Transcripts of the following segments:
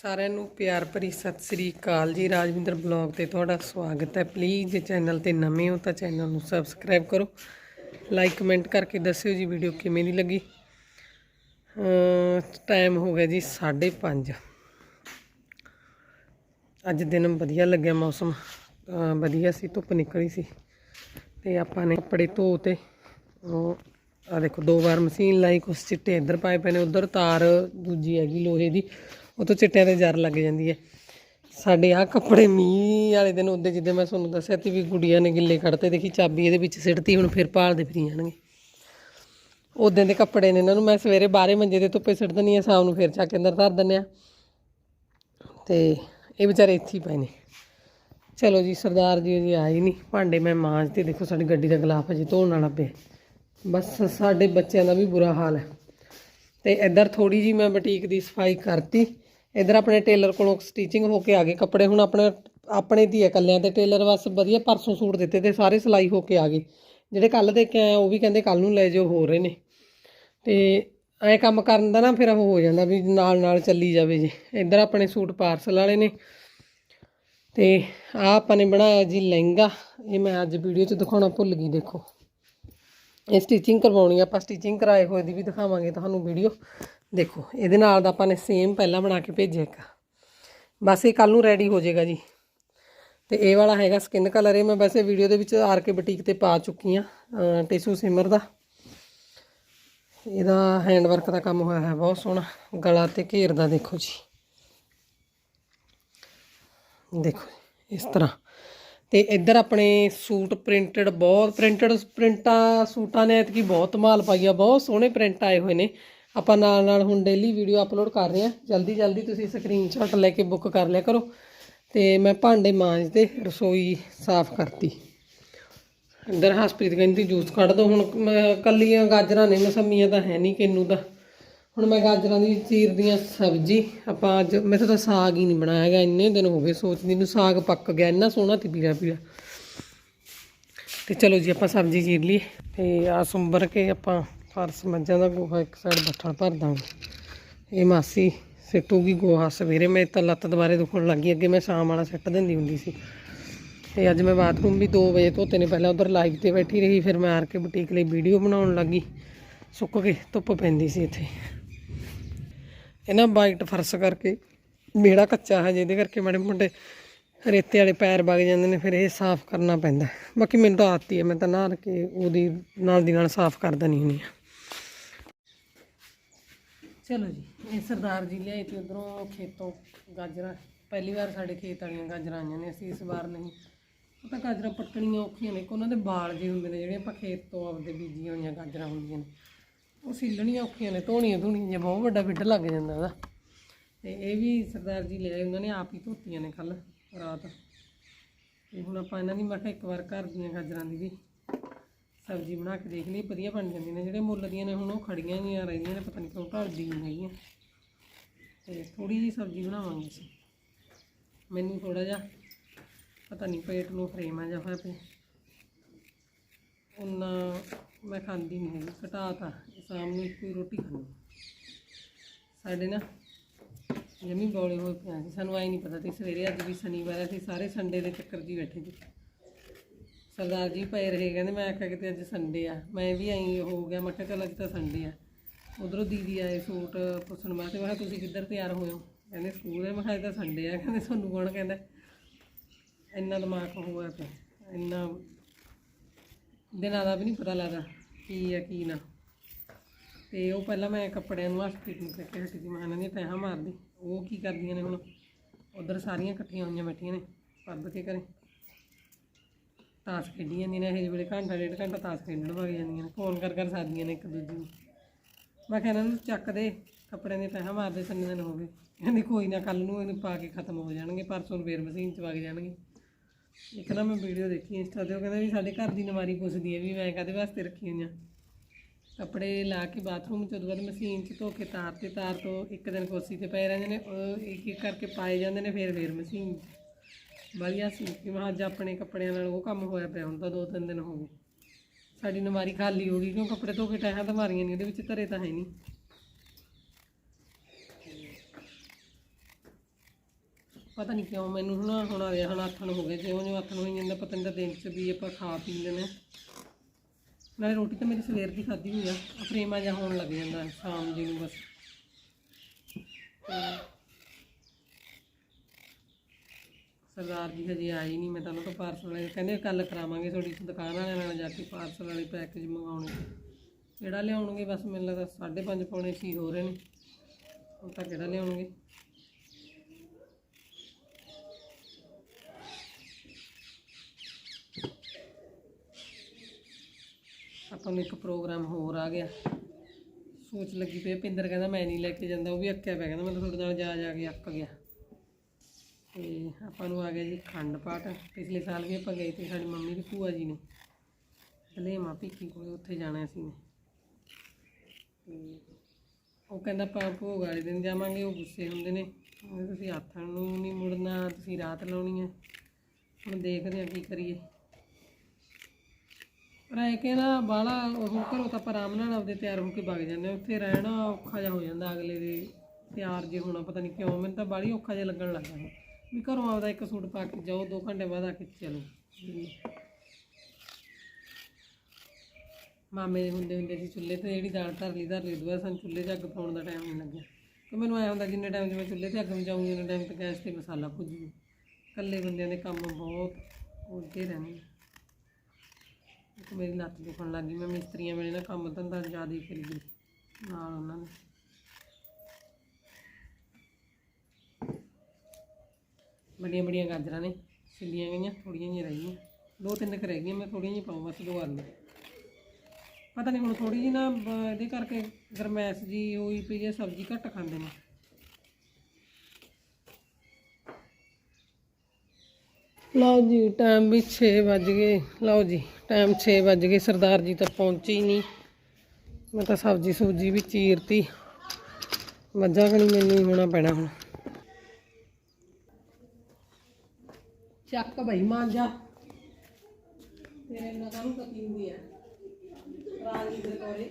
ਸਾਰਿਆਂ ਨੂੰ ਪਿਆਰ ਭਰੀ ਸਤਿ ਸ੍ਰੀ ਅਕਾਲ ਜੀ। ਰਾਜਵਿੰਦਰ ਬਲੌਗ ਤੇ ਤੁਹਾਡਾ ਸਵਾਗਤ ਹੈ। ਪਲੀਜ਼ ਜੇ ਚੈਨਲ ਤੇ ਨਵੇਂ ਹੋ ਤਾਂ ਚੈਨਲ ਨੂੰ ਸਬਸਕ੍ਰਾਈਬ ਕਰੋ। ਲਾਈਕ ਕਮੈਂਟ ਕਰਕੇ ਦੱਸਿਓ ਜੀ ਵੀਡੀਓ ਕਿਵੇਂ ਦੀ ਲੱਗੀ। ਟਾਈਮ ਹੋ ਗਿਆ ਜੀ 5:30 ਅੱਜ ਦਿਨ ਵਧੀਆ ਲੱਗਿਆ ਮੌਸਮ। ਵਧੀਆ ਸੀ, ਧੁੱਪ ਨਿਕਲੀ ਸੀ। ਤੇ ਆਪਾਂ ਨੇ ਕੱਪੜੇ ਧੋ ਤੇ ਉਹ ਆ ਦੇਖੋ, ਦੋ ਵਾਰ ਮਸ਼ੀਨ ਲਾਈ, ਕੁਛ ਚਿੱਟੇ ਇੱਧਰ ਪਾਏ ਪਏ ਨੇ, ਉਧਰ ਤਾਰ ਦੂਜੀ ਹੈਗੀ ਲੋਹੇ ਦੀ। ਉਹ ਤੋਂ ਚਿੱਟਿਆਂ ਤੇ ਜਰ ਲੱਗ ਜਾਂਦੀ ਹੈ। ਸਾਡੇ ਆ ਕੱਪੜੇ ਮੀਂਹ ਵਾਲੇ ਦਿਨ ਉਹਦੇ ਜਿੱਦੇ ਮੈਂ ਤੁਹਾਨੂੰ ਦੱਸਿਆ ਤੀ ਵੀ ਗੁੜੀਆਂ ਨੇ ਗਿੱਲੇ ਕੱਢਤੇ, ਦੇਖੀ ਚਾਬੀ ਇਹਦੇ ਵਿੱਚ ਸਿੱਟਤੀ, ਹੁਣ ਫਿਰ ਭਾਲਦੇ ਫਿਰੀ ਜਾਣਗੇ। ਉਦੋਂ ਦੇ ਕੱਪੜੇ ਨੇ ਇਹਨਾਂ ਨੂੰ ਮੈਂ ਸਵੇਰੇ ਬਾਹਰੇ ਮੰਜੇ ਦੇ ਧੁੱਪੇ ਸਿੱਟ ਦਿੰਦੀ ਆ ਸ਼ਾਮ ਨੂੰ ਫਿਰ ਚੱਕ ਕੇ ਅੰਦਰ ਧਰ ਦਿੰਦੇ ਆ ਤੇ ਇਹ ਵਿਚਾਰੇ ਇੱਥੇ ਹੀ ਪਏ ਨੇ। ਚਲੋ ਜੀ, ਸਰਦਾਰ ਜੀ ਜੀ ਆਏ ਨਹੀਂ। ਭਾਂਡੇ ਮੈਂ ਮਾਂਜ ਤੇ ਦੇਖੋ ਸਾਡੀ ਗੱਡੀ ਦਾ ਗਲਾਫ ਅਜੇ ਧੋਣ ਵਾਲਾ ਪਿਆ। ਬਸ ਸਾਡੇ ਬੱਚਿਆਂ ਦਾ ਵੀ ਬੁਰਾ ਹਾਲ ਹੈ। ਤੇ ਇੱਧਰ ਥੋੜੀ ਜੀ ਮੈਂ ਬੁਟੀਕ ਦੀ ਸਫ਼ਾਈ ਕਰਤੀ। ਇੱਧਰ ਆਪਣੇ ਟੇਲਰ ਕੋਲੋਂ ਸਟਿਚਿੰਗ ਹੋ ਕੇ ਆ ਗਏ ਕੱਪੜੇ, ਹੁਣ ਆਪਣੇ ਆਪਣੇ ਦੀ ਹੈ ਕੱਲਿਆਂ ਤੇ ਟੇਲਰ ਬਸ ਵਧੀਆ ਪਰਸੋਂ ਸੂਟ ਦਿੱਤੇ ਤੇ ਸਾਰੇ ਸਿਲਾਈ ਹੋ ਕੇ ਆ ਗਏ। ਜਿਹੜੇ ਕੱਲ ਦੇ ਕੇ ਆਏ, ਉਹ ਵੀ ਕਹਿੰਦੇ ਕੱਲ ਨੂੰ ਲੈ ਜਾਓ ਹੋ ਰਹੇ ਨੇ। ਤੇ ਐ ਕੰਮ ਕਰਨ ਦਾ ਨਾ ਫਿਰ ਉਹ ਹੋ ਜਾਂਦਾ ਵੀ ਨਾਲ ਨਾਲ ਚੱਲੀ ਜਾਵੇ ਜੀ। ਇੱਧਰ ਆਪਣੇ ਸੂਟ ਪਾਰਸਲ ਵਾਲੇ ਨੇ। ਤੇ ਆ ਆਪਾਂ ਨੇ ਬਣਾਇਆ ਜੀ ਲਹਿੰਗਾ। ਇਹ ਮੈਂ ਅੱਜ ਵੀਡੀਓ 'ਚ ਦਿਖਾਉਣਾ ਭੁੱਲ ਗਈ, ਦੇਖੋ। ਇਹ ਸਟਿਚਿੰਗ ਕਰਵਾਉਣੀ ਆ, ਆਪਾਂ ਸਟਿਚਿੰਗ ਕਰਾਏ ਹੋਏ ਦੀ ਵੀ ਦਿਖਾਵਾਂਗੇ ਤੁਹਾਨੂੰ ਵੀਡੀਓ ਦੇਖੋ, ਇਹਦੇ ਨਾਲ ਦਾ ਆਪਾਂ ਨੇ ਸੇਮ ਪਹਿਲਾਂ ਬਣਾ ਕੇ ਭੇਜਿਆ ਇੱਕ। ਬਸ ਇਹ ਕੱਲ ਨੂੰ ਰੈਡੀ ਹੋ ਜਾਏਗਾ ਜੀ। ਤੇ ਇਹ ਵਾਲਾ ਹੈਗਾ ਸਕਿਨ ਕਲਰ ਇਹ ਮੈਂ ਵੈਸੇ ਵੀਡੀਓ ਦੇ ਵਿੱਚ ਆਰ ਕੇ ਬੁਟੀਕ ਤੇ ਪਾ ਚੁੱਕੀ ਆ ਟਿਸ਼ੂ ਸਿਮਰ ਦਾ। ਇਹਦਾ ਹੈਂਡ ਵਰਕ ਦਾ ਕੰਮ ਹੋਇਆ ਹੈ, ਬਹੁਤ ਸੋਹਣਾ। ਗਲਾ ਤੇ ਘੇਰ ਦਾ ਦੇਖੋ ਜੀ। ਦੇਖੋ ਇਸ ਤਰ੍ਹਾਂ। ਤੇ ਇੱਧਰ ਆਪਣੇ ਸੂਟ ਪ੍ਰਿੰਟਡ ਬਹੁਤ ਪ੍ਰਿੰਟਡ ਪ੍ਰਿੰਟਾਂ ਸੂਟਾਂ ਨੇ ਐਤਕੀ ਬਹੁਤ ਮਾਲ ਪਾਈ ਆ ਬਹੁਤ ਸੋਹਣੇ ਪ੍ਰਿੰਟ ਆਏ ਹੋਏ ਨੇ। ਆਪਾਂ ਨਾਲ ਨਾਲ ਹੁਣ ਡੇਲੀ ਵੀਡੀਓ ਅਪਲੋਡ ਕਰ ਰਹੇ ਹਾਂ। ਜਲਦੀ ਜਲਦੀ ਤੁਸੀਂ ਸਕਰੀਨਸ਼ਾਟ ਲੈ ਕੇ ਬੁੱਕ ਕਰ ਲਿਆ ਕਰੋ। ਤੇ ਮੈਂ ਭਾਂਡੇ ਮਾਂਜਦੇ ਰਸੋਈ ਸਾਫ਼ ਕਰਤੀ। ਇੱਧਰ ਹਸਪ੍ਰੀਤ ਕਹਿੰਦੀ, ਜੂਸ ਕੱਢ ਦੋ। ਹੁਣ ਮੈਂ, ਕੱਲੀਆਂ ਗਾਜਰਾਂ ਨੇ ਮਸੰਮੀਆਂ ਤਾਂ ਹੈ ਨਹੀਂ ਕਿੰਨੂ ਦਾ। ਹੁਣ ਮੈਂ ਗਾਜਰਾਂ ਦੀ ਚੀਰਦੀਆਂ ਸਬਜ਼ੀ, ਆਪਾਂ ਅੱਜ ਮੈਂ ਤਾਂ ਸਾਗ ਹੀ ਨਹੀਂ ਬਣਾਇਆ ਹੈਗਾ, ਇੰਨੇ ਦਿਨ ਹੋ ਗਏ ਸੋਚਦੀ ਨੂੰ ਸਾਗ ਪੱਕ ਗਿਆ, ਇੰਨਾ ਸੋਹਣਾ ਤੇ ਪੀਲਾ ਪੀਲਾ। ਤੇ ਚਲੋ ਜੀ, ਆਪਾਂ ਸਬਜ਼ੀ ਚੀਰ ਲਈ ਤੇ ਆ ਸੁੰਬਰ ਕੇ ਆਪਾਂ ਫਰਸ ਮੱਝਾਂ ਦਾ ਗੋਹਾ ਇੱਕ ਸਾਈਡ ਬੱਠਲ ਭਰ ਦਾਂਗੇ। ਇਹ ਮਾਸੀ ਸਿੱਟੂਗੀ ਗੋਹਾ ਸਵੇਰੇ, ਮੈਂ ਤਾਂ ਲੱਤ ਦੁਬਾਰੇ ਦੁਖਣ ਲੱਗੀ ਅੱਗੇ ਮੈਂ ਸ਼ਾਮ ਵਾਲਾ ਸਿੱਟ ਦਿੰਦੀ ਹੁੰਦੀ ਸੀ। ਤੇ ਅੱਜ ਮੈਂ ਬਾਥਰੂਮ ਵੀ 2 ਵਜੇ ਧੋਤੇ ਨੇ, ਪਹਿਲਾਂ ਉਧਰ ਲਾਈਵ ਤੇ ਬੈਠੀ ਰਹੀ, ਫਿਰ ਮੈਂ ਆਰ ਕੇ ਬੁਟੀਕ ਲਈ ਵੀਡੀਓ ਬਣਾਉਣ ਲੱਗੀ। ਸੁੱਕ ਕੇ ਧੁੱਪ ਪੈਂਦੀ ਸੀ ਇੱਥੇ। ਇਹਨਾਂ ਵਾਈਟ ਫਰਸ਼ ਕਰਕੇ ਮੇੜਾ ਕੱਚਾ ਹੈ ਜਿਹਦੇ ਕਰਕੇ ਮਾੜੇ ਮੋਟੇ ਰੇਤੇ ਵਾਲੇ ਪੈਰ ਵਗ ਜਾਂਦੇ ਨੇ, ਫਿਰ ਇਹ ਸਾਫ਼ ਕਰਨਾ ਪੈਂਦਾ। ਬਾਕੀ ਮੈਨੂੰ ਤਾਂ ਆਤੀ ਹੈ ਮੈਂ ਤਾਂ ਨਹਾ ਕੇ ਉਹਦੀ ਨਾਲ ਦੀ ਨਾਲ ਸਾਫ਼ ਕਰ ਦਿੰਦੀ ਹੁੰਦੀ ਹਾਂ ਚਲੋ ਜੀ, ਇਹ ਸਰਦਾਰ ਜੀ ਲਿਆਏ ਤੇ ਉਧਰੋਂ ਖੇਤੋਂ ਗਾਜਰਾਂ, ਪਹਿਲੀ ਵਾਰ ਸਾਡੇ ਖੇਤ ਵਾਲੀਆਂ ਗਾਜਰਾਂ ਆਈਆਂ ਨੇ, ਅਸੀਂ ਇਸ ਵਾਰ ਨਹੀਂ। ਉਹ ਤਾਂ ਗਾਜਰਾਂ ਪੱਟਣੀਆਂ ਔਖੀਆਂ ਨੇ ਕਿ ਉਹਨਾਂ ਦੇ ਬਾਲ ਜਿਹੇ ਹੁੰਦੇ ਨੇ ਜਿਹੜੇ ਆਪਾਂ ਖੇਤ ਤੋਂ ਆਪਦੇ ਬੀਜੀਆਂ ਹੋਈਆਂ ਗਾਜਰਾਂ ਹੁੰਦੀਆਂ ਨੇ। ਉਹ ਸੀਲਣੀਆਂ ਔਖੀਆਂ ਨੇ, ਧੋਣੀਆਂ ਧੋਣੀਆਂ ਜਿਹਾ ਬਹੁਤ ਵੱਡਾ ਬਿੱਡ ਲੱਗ ਜਾਂਦਾ ਉਹਦਾ। ਤੇ ਇਹ ਵੀ ਸਰਦਾਰ ਜੀ ਲਿਆਏ ਉਹਨਾਂ ਨੇ, ਆਪ ਹੀ ਧੋਤੀਆਂ ਨੇ ਕੱਲ ਰਾਤ। ਤੇ ਹੁਣ ਆਪਾਂ ਇਹਨਾਂ ਦੀ, ਮੈਂ ਕਿਹਾ ਇੱਕ ਵਾਰ ਘਰ ਦੀਆਂ ਗਾਜਰਾਂ ਦੀ ਵੀ ਸਬਜ਼ੀ ਬਣਾ ਕੇ ਦੇਖ ਲਈ ਵਧੀਆ ਬਣ ਜਾਂਦੀਆਂ ਨੇ। ਜਿਹੜੇ ਮੁੱਲ ਦੀਆਂ ਨੇ, ਹੁਣ ਉਹ ਖੜੀਆਂ ਜੀਆਂ ਰਹਿੰਦੀਆਂ ਨੇ, ਪਤਾ ਨਹੀਂ ਕਿਉਂ ਢਲਦੀ ਨਹੀਂ ਹੈਗੀਆਂ। ਤੇ ਥੋੜੀ ਜਿਹੀ ਸਬਜ਼ੀ ਬਣਾਵਾਂਗੇ ਅਸੀਂ। ਮੈਨੂੰ ਥੋੜਾ ਜਿਹਾ, ਪਤਾ ਨਹੀਂ ਪੇਟ ਨੂੰ ਫਰੇਮ ਆ ਜਾ ਹੋਇਆ ਪਿਆ। ਉਹਨਾਂ ਮੈਂ ਖਾਂਦੀ ਨਹੀਂ ਹੈਗੀ ਘਟਾਤਾ ਸ਼ਾਮ ਨੂੰ ਕੋਈ ਰੋਟੀ ਖਾਂਦੀ। ਸਾਡੇ ਨਾ ਜਮੀ ਬੌਲੇ ਹੋਏ ਪਿਆ ਸੀ, ਸਾਨੂੰ ਆਈ ਨਹੀਂ ਪਤਾ ਸੀ, ਸਵੇਰੇ ਅੱਜ ਵੀ ਸ਼ਨੀਵਾਰ ਹੈ, ਅਸੀਂ ਸਾਰੇ ਸੰਡੇ ਦੇ ਚੱਕਰ 'ਚ ਬੈਠੇ ਸੀ। ਸਰਦਾਰ ਜੀ ਪਏ ਰਹੇ, ਕਹਿੰਦੇ ਮੈਂ ਆਖਿਆ ਕਿਤੇ ਅੱਜ ਸੰਡੇ ਆ, ਮੈਂ ਵੀ ਆਈ ਹੋ ਗਿਆ, ਮੈਂ ਕਿਹਾ ਚੱਲ ਅੱਜ ਤਾਂ ਸੰਡੇ ਆ। ਉਧਰੋਂ ਦੀਦੀ ਆਏ ਸੂਟ ਪੁੱਛਣ ਵਾਸਤੇ, ਮੈਂ ਕਿਹਾ ਤੁਸੀਂ ਕਿੱਧਰ ਤਿਆਰ ਹੋਏ ਹੋ? ਕਹਿੰਦੇ ਸਕੂਲ ਹੈ, ਮੈਂ ਕਿਹਾ ਅੱਜ ਤਾਂ ਸੰਡੇ ਆ, ਕਹਿੰਦੇ ਤੁਹਾਨੂੰ ਕੌਣ ਕਹਿੰਦਾ? ਇੰਨਾ ਦਿਮਾਗ ਹੋਇਆ ਪਿਆ, ਇੰਨਾ ਦਿਨਾਂ ਦਾ ਵੀ ਨਹੀਂ ਪਤਾ ਲੱਗਦਾ ਕੀ ਆ, ਕੀ ਨਾ। ਤੇ ਉਹ ਪਹਿਲਾਂ ਮੈਂ ਕੱਪੜਿਆਂ ਨੂੰ ਹਸਪੀਟਲ ਨੂੰ ਕਰਕੇ ਹਟੀ ਸੀ, ਮੈਂ ਇਹਨਾਂ ਦੀਆਂ ਤੈਹਾਂ ਮਾਰਦੀ। ਉਹ ਕੀ ਕਰਦੀਆਂ ਨੇ ਹੁਣ? ਉਧਰ ਸਾਰੀਆਂ ਇਕੱਠੀਆਂ ਹੋਈਆਂ ਬੈਠੀਆਂ ਨੇ, ਪੱਬ ਕੇ ਘਰੇ। ਤਾਸ਼ ਖੇਡੀ ਜਾਂਦੀਆਂ ਨੇ, ਇਹ ਵੇਲੇ ਘੰਟਾ, ਡੇਢ ਘੰਟਾ ਤਾਸ਼ ਖੇਡਣ ਵਗ ਜਾਂਦੀਆਂ ਨੇ ਫੋਨ ਕਰ ਕਰ ਸਾਦੀਆਂ ਨੇ ਇੱਕ ਦੂਜੀ ਨੂੰ। ਮੈਂ ਕਿਹਾ ਇਹਨਾਂ ਨੂੰ ਚੱਕ ਦੇ, ਕੱਪੜਿਆਂ ਦੀਆਂ ਤੈਹਾਂ ਮਾਰਦੇ ਤਿੰਨ ਦਿਨ ਹੋ ਗਏ। ਕਹਿੰਦੀ ਕੋਈ ਨਾ ਕੱਲ ਨੂੰ ਇਹਨੂੰ ਪਾ ਕੇ ਖਤਮ ਹੋ ਜਾਣਗੇ, ਪਰਸੋਂ ਨੂੰ ਫੇਰ ਮਸ਼ੀਨ 'ਚ ਵਗ ਜਾਣਗੇ। ਇੱਕ ਨਾ ਮੈਂ ਵੀਡੀਓ ਦੇਖੀ ਇੰਸਟਾ ਤੇ, ਉਹ ਕਹਿੰਦਾ ਵੀ ਸਾਡੇ ਘਰ ਦੀ ਨਵਾਰੀ ਪੁੱਛਦੀ ਹੈ ਵੀ ਮੈਂ ਕਾਹਦੇ ਵਾਸਤੇ ਰੱਖੀ ਹੋਈਆਂ ਕੱਪੜੇ ਲਾ ਕੇ ਬਾਥਰੂਮ ਚ, ਉਦੋਂ ਬਾਅਦ ਮਸ਼ੀਨ 'ਚ ਧੋ ਕੇ ਤਾਰ ਤੇ ਤਾਰ ਤੋਂ ਇੱਕ ਦਿਨ ਕੁਰਸੀ ਤੇ ਪਏ ਰਹਿੰਦੇ ਨੇ, ਉਹ ਇੱਕ ਇੱਕ ਕਰਕੇ ਪਾਏ ਜਾਂਦੇ ਨੇ, ਫੇਰ ਫੇਰ ਮਸ਼ੀਨ 'ਚ। ਵਧੀਆ ਸੀ ਕਿ ਮੈਂ ਅੱਜ ਆਪਣੇ ਕੱਪੜਿਆਂ ਨਾਲ ਉਹ ਕੰਮ ਹੋਇਆ ਪਿਆ, ਹੁਣ ਤਾਂ ਦੋ ਤਿੰਨ ਦਿਨ ਹੋ ਗਏ। ਸਾਡੀ ਨਵਾਰੀ ਖਾਲੀ ਹੋ ਗਈ, ਕਿਉਂ ਕੱਪੜੇ ਧੋ ਕੇ ਟਾਹਾਂ ਤਾਂ ਮਾਰੀਆਂ ਨਹੀਂ ਉਹਦੇ ਵਿੱਚ ਧਰੇ ਤਾਂ ਹੈ ਨਹੀਂ ਪਤਾ ਨਹੀਂ ਕਿਉਂ ਮੈਨੂੰ ਹੁਣ ਹੁਣ ਆ ਰਿਹਾ ਹੁਣ ਆਥਣ ਹੋ ਗਏ, ਜਿਉਂ ਜਿਉਂ ਆਥਣ ਹੋਈ ਜਾਂਦਾ ਪਤਾ ਨਹੀਂ ਤਾਂ ਦਿਨ ਚ ਵੀ ਆਪਾਂ ਖਾ ਪੀ ਲੈਣਾ ਨਾਲੇ ਰੋਟੀ ਤਾਂ ਮੇਰੀ ਸਵੇਰ ਦੀ ਖਾਧੀ ਹੋਈ ਆ, ਆਹ ਪ੍ਰੇਮਾ ਜਿਹਾ ਹੋਣ ਲੱਗ ਜਾਂਦਾ ਸ਼ਾਮ ਜੀ ਨੂੰ ਬਸ। ਸਰਦਾਰ ਜੀ ਹਜੇ ਆਈ ਨਹੀਂ ਮੈਂ ਤਾਂ ਉਹਨਾਂ ਤੋਂ ਪਾਰਸਲ ਵਾਲੇ ਕਹਿੰਦੇ ਕੱਲ ਕਰਾਵਾਂਗੇ ਤੁਹਾਡੀ ਦੁਕਾਨ ਵਾਲਿਆਂ ਨਾਲ ਜਾ ਕੇ ਪਾਰਸਲ ਵਾਲੇ ਪੈਕੇਜ ਮੰਗਾਉਣੇ ਕਿਹੜਾ ਲਿਆਉਣਗੇ? ਬਸ ਮੈਨੂੰ ਲੱਗਦਾ 5:30 ਪੌਣੇ ਛੇ ਹੋ ਰਹੇ ਨੇ। ਹੁਣ ਤਾਂ ਕਿਹੜਾ ਲਿਆਉਣਗੇ? ਆਪਾਂ ਨੂੰ ਇੱਕ ਪ੍ਰੋਗਰਾਮ ਹੋਰ ਆ ਗਿਆ। ਸੋਚ ਲੱਗੀ ਪਈ ਆ, ਪਿੰਦਰ ਕਹਿੰਦਾ ਮੈਂ ਨਹੀਂ ਲੈ ਕੇ ਜਾਂਦਾ ਉਹ ਵੀ ਅੱਕਿਆ ਪਿਆ ਕਹਿੰਦਾ ਮੈਂ ਤੁਹਾਡੇ ਨਾਲ ਜਾ ਜਾ ਕੇ ਅੱਕ ਗਿਆ। ਤੇ ਆਪਾਂ ਨੂੰ ਆ ਗਿਆ ਜੀ ਖੰਡ ਪਾਠ। ਪਿਛਲੇ ਸਾਲ ਵੀ ਆਪਾਂ ਗਏ ਤੇ ਸਾਡੀ ਮੰਮੀ ਦੀ ਭੂਆ ਜੀ ਨੇ ਹਲੇਮਾ ਭਿੱਖੀ ਕੋਲ ਉੱਥੇ ਜਾਣਾ ਸੀ ਨੇ ਤੇ ਉਹ ਕਹਿੰਦਾ ਆਪਾਂ ਭੋਗ ਵਾਲੇ ਦਿਨ ਜਾਵਾਂਗੇ ਉਹ ਗੁੱਸੇ ਹੁੰਦੇ ਨੇ। ਤੁਸੀਂ ਆਥਣ ਨੂੰ ਨਹੀਂ ਮੁੜਨਾ ਤੁਸੀਂ ਰਾਤ ਲਾਉਣੀ ਹੈ ਹੁਣ ਦੇਖਦੇ ਹਾਂ ਕੀ ਕਰੀਏ। ਪਰ ਇਹ ਨਾ ਬਾਹਲਾ ਉਹ ਘਰੋਂ ਤਾਂ ਆਪਾਂ ਆਰਾਮ ਨਾਲ ਆਪਦੇ ਤਿਆਰ ਹੋ ਕੇ ਵਗ ਜਾਂਦੇ ਹਾਂ। ਉੱਥੇ ਰਹਿਣਾ ਔਖਾ ਜਿਹਾ ਹੋ ਜਾਂਦਾ ਅਗਲੇ ਦੇ ਤਿਆਰ ਜੇ ਹੋਣਾ, ਪਤਾ ਨਹੀਂ ਕਿਉਂ, ਮੈਨੂੰ ਤਾਂ ਬਾਹਲੀ ਔਖਾ ਜਿਹਾ ਲੱਗਣ ਲੱਗਾ ਹੈ ਵੀ ਘਰੋਂ ਆਪਦਾ ਇੱਕ ਸੂਟ ਪਾ ਕੇ ਜਾਓ 2 ਘੰਟੇ ਬਾਅਦ ਆ ਕੇ ਚਲੋ। ਮਾਮੇ ਦੇ ਹੁੰਦੇ ਹੁੰਦੇ ਸੀ ਚੁੱਲ੍ਹੇ ਤੇ, ਜਿਹੜੀ ਦਾਲ ਧਰ ਲਈ ਧਰ ਲਈ ਦੁਆ ਸਾਨੂੰ ਚੁੱਲ੍ਹੇ 'ਤੇ ਅੱਗ ਪਾਉਣ ਦਾ ਟਾਈਮ ਨਹੀਂ ਲੱਗਿਆ। ਕਿ ਮੈਨੂੰ ਐ ਹੁੰਦਾ ਜਿੰਨੇ ਟਾਈਮ 'ਚ ਮੈਂ ਚੁੱਲ੍ਹੇ ਤੇ ਅੱਗ ਮਚਾਉਂਗੀ ਉਹਨੇ ਟਾਈਮ ਤੇ ਗੈਸ ਤੇ ਮਸਾਲਾ ਭੁੱਜੂ। ਇਕੱਲੇ ਬੰਦਿਆਂ ਦੇ ਕੰਮ ਬਹੁਤ ਉਲਝੇ ਰਹਿੰਦੇ। ਇੱਕ ਮੇਰੀ ਲੱਤ ਦੁਖਣ ਲੱਗ ਗਈ। ਮੈਂ ਮਿਸਤਰੀਆਂ ਵੇਲੇ ਨਾ ਕੰਮ ਧੰਦਾ ਜ਼ਿਆਦਾ ਹੀ ਕਰੀ ਗਈ ਨਾਲ ਉਹਨਾਂ ਨੇ। ਬੜੀਆਂ ਬੜੀਆਂ ਗਾਜਰਾਂ ਨੇ, ਛਿੱਲੀਆਂ ਗਈਆਂ ਥੋੜੀਆਂ ਜਿਹੀਆਂ ਰਹਿ ਗਈਆਂ। ਦੋ ਤਿੰਨ ਕੁ ਰਹਿ ਗਈਆਂ, ਮੈਂ ਥੋੜੀਆਂ ਜਿਹੀਆਂ ਪਾਉਂ ਬਸ ਦੋ ਆਲੂ ਪਤਾ ਨਹੀਂ ਹੁਣ ਥੋੜੀ ਜਿਹੀ ਨਾ ਇਹਦੇ ਕਰਕੇ ਗਰਮੈਸ਼ ਜੀ ਹੋਈ ਪਈ ਹੈ ਸਬਜ਼ੀ ਘੱਟ ਖਾਂਦੇ ਨੇ। ਲਓ ਜੀ ਟਾਈਮ ਵੀ 6 ਵੱਜ ਗਏ। ਲਓ ਜੀ ਟਾਈਮ 6 ਵੱਜ ਗਏ। ਸਰਦਾਰ ਜੀ ਤਾਂ ਪਹੁੰਚੇ ਹੀ ਨਹੀਂ। ਮੈਂ ਤਾਂ ਸਬਜ਼ੀ ਸੂਜੀ ਵੀ ਚੀਰਤੀ। ਮੱਝਾਂ ਕਣੀ ਮੈਨੂੰ ਹੀ ਹੋਣਾ ਪੈਣਾ ਹੁਣ। ਚੱਕ ਬਈ ਮਾਂਜਾ। ਤੇਰੇ ਨਾਲ ਕਾਹਨੂੰ ਪਤੀ ਹੁੰਦੀ ਹੈ ਰਾਜੀ ਦੇ ਕੋਲੇ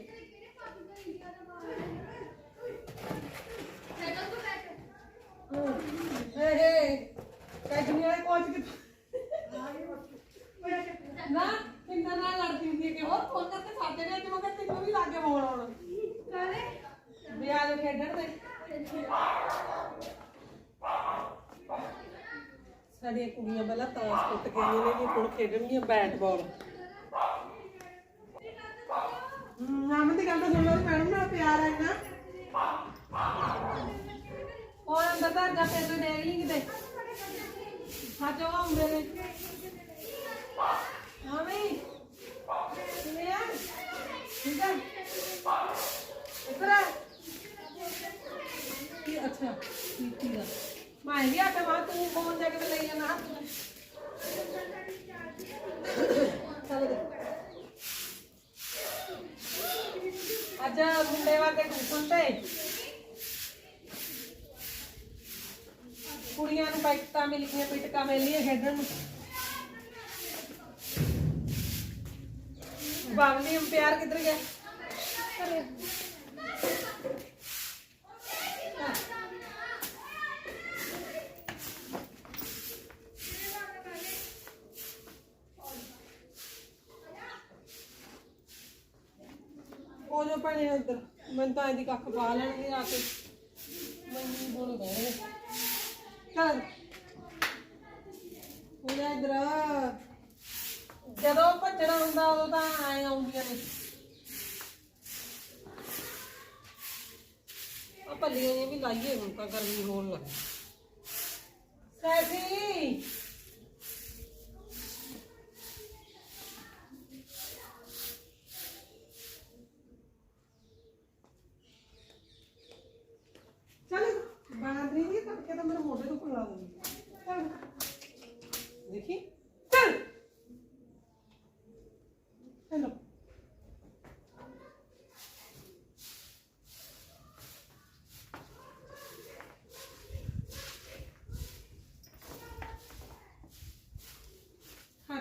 ਹੇ। ਹੇ ਕੱਢਣੀ ਵਾਲੇ ਕੋਚ ਕਿ ਨਾ ਕਿੰਨਾ ਨਾਲ ਲੜਦੀ ਹੁੰਦੀ ਹੈ ਕਿ ਹੋਰ ਫੋਨ ਕਰਕੇ ਸਾਡੇ ਨੇ ਜਿਵੇਂ ਕਿ ਤੈਨੂੰ ਵੀ ਲਾਗੇ ਮੋੜ ਆਉਣਾ। ਕਾਲੇ ਵਿਆਹ ਦੇ ਖੇਡਣ ਦੇ ਸਾਡੀਆਂ ਕੁੜੀਆਂ ਪਹਿਲਾਂ ਤਾਸ਼ ਕੁੱਟ ਕੇ ਆਈਆਂ ਨੇ ਹੁਣ ਖੇਡਣਗੀਆਂ ਬੈਟ ਬਾਲ ਨਾਮ ਦੀ ਗੱਲ ਤਾਂ ਸੁਣੋ ਮੈਡਮ ਨਾਲ ਪਿਆਰ ਹੈ ਨਾ ਉਹ ਅੰਦਰ ਤਾਂ ਜਾ ਕੇ ਤੇ ਡੇਗ ਲਈ ਕਿਤੇ। ਹੱਥ ਉਹ ਹੁੰਦੇ ਨੇ। ਮੈਂ ਵੀ ਆਟਾ ਵਾ ਤੂੰ ਫੋਨ ਜਾ ਕੇ ਲਈ ਜਾਣਾ ਹੱਥ ਨੂੰ। ਦੇ। ਅੱਜ ਮੁੰਡੇ ਵਾਗੇ ਟਿਊਸ਼ਨ ਤੇ। ਕੁੜੀਆਂ ਨੂੰ ਬਾਈਕਾਂ ਮਿਲ ਗਈਆਂ ਪਿਟਕਾਂ ਮਿਲੀਆਂ ਖੇਡਣ ਨੂੰ। ਬਾਗਲੀ ਪਿਆਰ ਕਿੱਧਰ ਗਿਆ ਘਰੇ। ਹਾਂ। ਉਹ ਜੋ ਮੈਂ ਤਾਂ ਇਹਦੀ ਕੱਖ ਪਾ ਲੈਣਗੇ ਆ ਕੇ ਮੈਨੂੰ ਬੋਲ ਗਏ ਚੱਲ ਉਹ ਇੱਧਰ ਜਦੋਂ ਭੱਜਣਾ ਹੁੰਦਾ, ਉਦੋਂ ਤਾਂ ਆਏ ਆਉਂਦੀਆਂ ਨੇ। ਆ ਭੱਲੀਆਂ ਜਿਹੀਆਂ ਵੀ ਲਾਈਏ ਹੁਣ ਤਾਂ ਗਰਮੀ ਹੋਣ ਲੱਗ। ਸੈਫੀ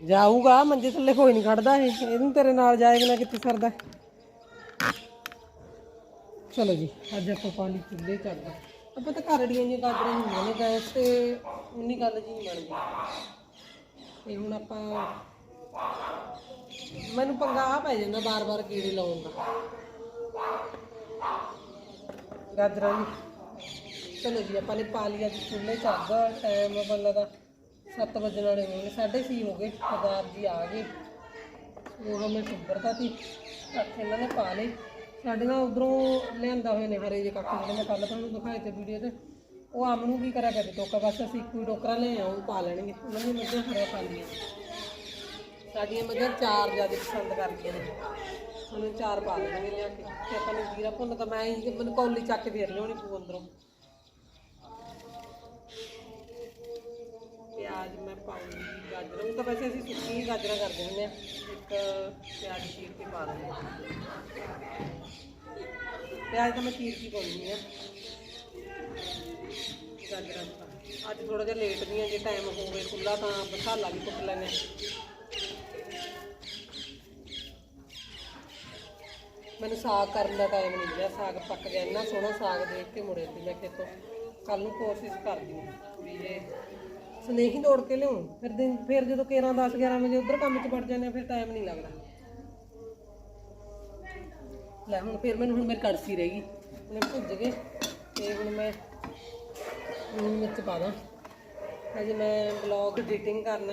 ਜਾਊਗਾ, ਮੰਜੇ ਥੱਲੇ ਕੋਈ ਨਹੀਂ ਖੜਦਾ ਇਹ। ਇਹਨੂੰ ਤੇਰੇ ਨਾਲ ਜਾਏਗਾ ਨਾ ਕਿੱਥੇ ਸਰਦਾ ਚਲੋ ਜੀ, ਅੱਜ ਆਪਾਂ ਪਾਣੀ ਚੁੱਲ੍ਹੇ ਚ ਆਪਾਂ ਤਾਂ ਘਰ ਦੀਆਂ ਜਿਹੀਆਂ ਗਾਜਰਾਂ ਹੁੰਦੀਆਂ ਨੇ ਗੈਸ ਤੇ, ਉਨੀ ਗੱਲ ਜੀ ਨਹੀਂ ਬਣਦੀ। ਤੇ ਹੁਣ ਆਪਾਂ, ਮੈਨੂੰ ਪੰਗਾ ਆ ਪੈ ਜਾਂਦਾ ਬਾਰ-ਬਾਰ ਕੀੜੇ ਲਾਉਣ ਦਾ। ਗਾਜਰਾਂ ਜੀ ਚਲੋ ਜੀ, ਆਪਾਂ ਨੇ ਪਾ ਲਿਆ ਜੀ ਚੁੱਲ੍ਹੇ ਚ ਟਾਈਮ ਬੰਦਾ ਦਾ। 7 ਵਜੇ ਵਾਲੇ ਹੋਣਗੇ 6:30 ਹੋ ਗਏ, ਸਰਦਾਰ ਜੀ ਆ ਗਏ। ਉਹ ਮੈਂ ਸੁਬਰਤਾ ਸੀ ਕੱਖ ਇਹਨਾਂ ਨੇ ਪਾ ਲਏ। ਸਾਡੇ ਨਾਲ ਉਧਰੋਂ ਲਿਆਂਦਾ ਹੋਏ ਨੇ ਹਰੇ ਜੇ ਕੱਖ ਜਿਹੜੇ ਮੈਂ ਕੱਲ ਤੁਹਾਨੂੰ ਦਿਖਾਏ ਤੇ ਵੀਡੀਓ ਤੇ। ਉਹ ਆਮ ਨੂੰ ਕੀ ਕਰਿਆ ਕਰਦੇ ਟੋਕਾ, ਬਸ ਅਸੀਂ ਕੋਈ ਟੋਕਰਾ ਲੈ ਆਉਂ ਪਾ ਲੈਣਗੇ। ਉਹਨਾਂ ਦੀਆਂ ਮੱਝਾਂ ਹਰੇ ਪਾਉਂਦੀਆਂ ਸਾਡੀਆਂ ਮੱਝਾਂ ਚਾਰ ਜ਼ਿਆਦਾ ਪਸੰਦ ਕਰਦੀਆਂ ਨੇ। ਉਹਨੂੰ ਚਾਰ ਪਾ ਲੈਣਗੇ ਲਿਆ ਕੇ। ਤੇ ਆਪਾਂ ਨੂੰ ਜੀਰਾ ਭੁੰਨ ਤਾਂ ਮੈਂ ਹੀ ਮੈਨੂੰ ਕੌਲੀ ਚੱਕ ਕੇ ਫੇਰ ਲਿਆਉਣੀ ਪੂ ਅੰਦਰੋਂ। ਪਾਉਂਗੀ ਗਾਜਰਾਂ। ਉਹ ਤਾਂ ਵੈਸੇ ਅਸੀਂ ਸੁੱਕੀ ਗਾਜਰਾਂ ਕਰਦੇ ਹੁੰਦੇ ਆ ਇੱਕ ਪਿਆਜ਼ ਚੀਰ ਕੇ ਪਾ ਦਿੰਦੇ ਹਾਂ। ਪਿਆਜ਼ ਤਾਂ ਮੈਂ ਚੀਰ ਕੇ ਪਾਉਂਦੀ ਆ ਗਾਜਰਾਂ ਤਾਂ। ਅੱਜ ਥੋੜਾ ਜਿਹਾ ਲੇਟ ਵੀ ਆ ਜੇ ਟਾਈਮ ਹੋਵੇ ਖੁੱਲਾ ਤਾਂ ਮਸਾਲਾ ਵੀ ਕੁੱਟ ਲੈਂਦੇ ਹਾਂ। ਮੈਨੂੰ ਸਾਗ ਕਰਨ ਦਾ ਟਾਈਮ ਨਹੀਂ ਮਿਲਿਆ। ਸਾਗ ਪੱਕ ਗਿਆ। ਇੰਨਾ ਸੋਹਣਾ ਸਾਗ ਦੇਖ ਕੇ ਮੁੜੇ ਸੀ ਮੈਂ ਖੇਤੋਂ। ਕੱਲ ਨੂੰ ਕੋਸ਼ਿਸ਼ ਕਰਦੀ ਹਾਂ ਵੀ ਜੇ ਸਨੇਹੀ ਦੌੜ ਕੇ ਲਿਆਉਂ। ਫਿਰ ਦਿਨ ਫਿਰ ਜਦੋਂ 11 10 11 ਵਜੇ ਉਧਰ ਕੰਮ 'ਚ ਵੜ ਜਾਂਦੇ ਆ, ਫਿਰ ਟਾਈਮ ਨਹੀਂ ਲੱਗਦਾ। ਲੈ ਹੁਣ ਫਿਰ ਮੈਨੂੰ ਹੁਣ ਮੇਰੀ ਕੜਸੀ ਰਹਿ ਗਈ। ਉਹਨੇ ਭੁੱਜ ਗਏ। ਤੇ ਹੁਣ ਮੈਂ ਲੂਣ ਮਿਰਚ ਪਾ ਦਾਂ। ਹਜੇ ਮੈਂ ਬਲੌਗ ਐਡੀਟਿੰਗ ਕਰਨਾ।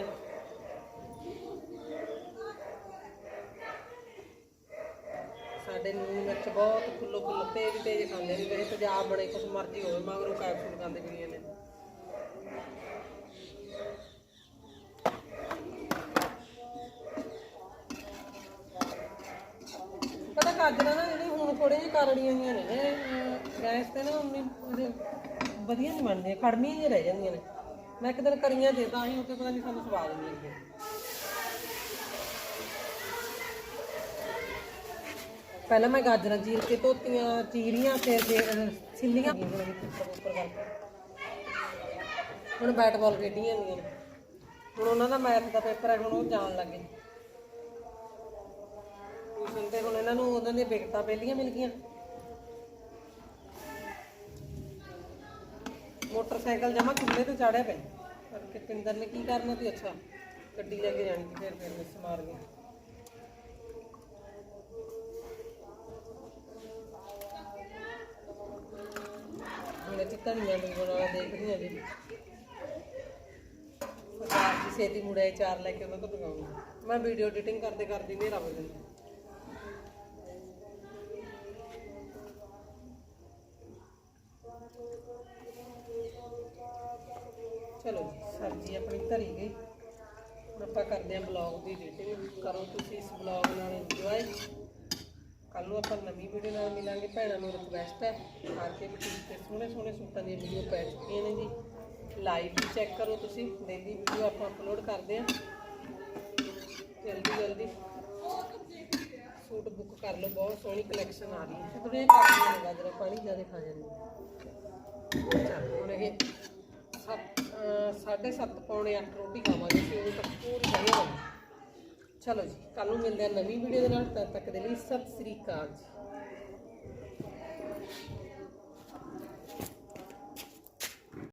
ਸਾਡੇ ਨੂਨ ਮਿਰਚ ਬਹੁਤ ਫੁੱਲੋ ਫੁੱਲ ਤੇਜ਼ ਤੇਜ਼ ਖਾਂਦੇ ਨੇ ਮੇਰੇ ਪੰਜਾਬ ਬੜੇ ਕੁਛ ਮਰਜ਼ੀ ਹੋਵੇ, ਮਗਰੋਂ ਕੈਪਸੂਲ ਖਾਂਦੇ ਵੀ ਨੇ। ਪਤਾ ਗਾਜਰਾਂ ਨਾ ਜਿਹੜੇ ਹੁਣ ਥੋੜੇ ਜਿਹੇ ਕਰੜੀਆਂ ਹੋਈਆਂ ਨੇ ਨੇ। ਅਹ ਗੈਸ ਤੇ ਨਾ ਉਨੀ ਉਹਦੇ ਵਧੀਆ ਨਹੀਂ ਬਣਦੀਆਂ ਕੜਮੀਆਂ ਜਿਹੀਆਂ ਰਹਿ ਜਾਂਦੀਆਂ ਨੇ। ਮੈਂ ਇੱਕ ਦਿਨ ਕਰੀਆਂ ਜੇ ਤਾਂ ਹੀ ਉੱਤੇ ਪਤਾ ਨਹੀਂ ਸਾਨੂੰ ਸਵਾਦ ਨਹੀਂ ਲੱਗਿਆ ਪਹਿਲਾਂ ਮੈਂ ਗਾਜਰਾਂ ਚੀਰ ਕੇ ਧੋਤੀਆਂ, ਚੀਰੀਆਂ, ਫਿਰ ਜੇ, ਅਹ, ਛਿੱਲੀਆਂ ਉੱਪਰ ਕਰਕੇ। ਹੁਣ ਬੈਟ ਬਾਲ ਖੇਡੀਆਂ ਹੁੰਦੀਆਂ ਨੇ। ਹੁਣ ਉਹਨਾਂ ਦਾ ਮੈਥ ਦਾ ਪੇਪਰ ਹੈ, ਹੁਣ ਉਹ ਜਾਣ ਲੱਗੇ। ਟਿਊਸ਼ਨ ਤੇ ਹੁਣ ਇਹਨਾਂ ਨੂੰ ਉਹਨਾਂ ਦੀਆਂ ਵਿਕਟਾਂ ਪਹਿਲੀਆਂ ਮਿਲ ਗਈਆਂ। ਮੋਟਰਸਾਈਕਲ ਜਮਾ ਖੁੱਲੇ ਤੇ ਚਾੜਿਆ ਪਿਆ। ਪਰ ਕਿਪਿੰਦਰ ਨੇ ਕੀ ਕਰਨਾ ਸੀ? ਅੱਛਾ, ਗੱਡੀ ਲੈ ਕੇ ਜਾਣੀ ਸੀ, ਫਿਰ ਫਿਰ ਮਿਸ ਮਾਰ ਗਏ ਹੁਣ ਇਹ ਧਨੀਆ ਨੂੰ ਬਣਾ ਦੇਖਦੀ ਆ ਜੀ। ਸਰਦਾਰ ਜੀ, ਛੇਤੀ ਮੁੜਿਆ ਚਾਰ ਲੈ ਕੇ ਉਹਨਾਂ ਤੋਂ ਲਗਾਉਂਗਾ ਮੈਂ ਵੀਡੀਓ ਐਡੀਟਿੰਗ ਕਰਦੇ ਕਰਦੀ ਹਨੇਰਾ ਹੋ ਜਾਂਦਾ। ਚਲੋ ਜੀ, ਸਬਜ਼ੀ ਆਪਣੀ ਧਰੀ ਗਈ। ਹੁਣ ਆਪਾਂ ਕਰਦੇ ਹਾਂ ਬਲੌਗ ਦੀ ਐਡੀਟਿੰਗ ਕਰੋ ਤੁਸੀਂ ਇਸ ਬਲੌਗ ਨਾਲ ਇੰਜੋਏ ਕੱਲ ਨੂੰ ਆਪਾਂ ਨਵੀਂ ਵੀਡੀਓ ਨਾਲ ਮਿਲਾਂਗੇ। ਭੈਣਾਂ ਨੂੰ ਰਿਕਵੈਸਟ ਹੈ। ਆ ਬੁਟੀਕ ਤੇ ਸੋਹਣੇ ਸੋਹਣੇ ਸੂਟਾਂ ਦੀਆਂ ਵੀਡੀਓ ਪੈ ਚੁੱਕੀਆਂ ਨੇ ਜੀ। ਲਾਈਵ ਵੀ ਚੈੱਕ ਕਰੋ ਤੁਸੀਂ। ਡੇਲੀ ਵੀਡੀਓ ਆਪਾਂ ਅਪਲੋਡ ਕਰਦੇ ਹਾਂ। ਜਲਦੀ ਜਲਦੀ। ਸੂਟ ਬੁੱਕ ਕਰ ਲਓ। ਬਹੁਤ ਸੋਹਣੀ ਕਲੈਕਸ਼ਨ ਆ ਰਹੀ ਹੈ ਥੋੜੇ ਕਾਪੀਆਂ ਨੇ ਗਾਜਰਾਂ ਪਾਣੀ ਜ਼ਿਆਦਾ ਖਾ ਜਾਂਦੀ ਚੱਲ ਹੁਣ ਇਹ ਸੱਤ ਅਹ ਸਾਢੇ ਸੱਤ ਪੌਣੇ 8 ਰੋਟੀ ਖਾਵਾਂਗੇ ਅਸੀਂ ਉਹ ਤੱਕ ਪੂਰੀ ਵਧੀਆ ਚਲੋ ਜੀ ਕੱਲ ਨੂੰ ਮਿਲਦੇ ਹਾਂ ਨਵੀਂ ਵੀਡੀਓ ਦੇ ਨਾਲ, ਤਦ ਤੱਕ ਦੇ ਲਈ ਸਤਿ ਸ੍ਰੀ ਅਕਾਲ ਜੀ।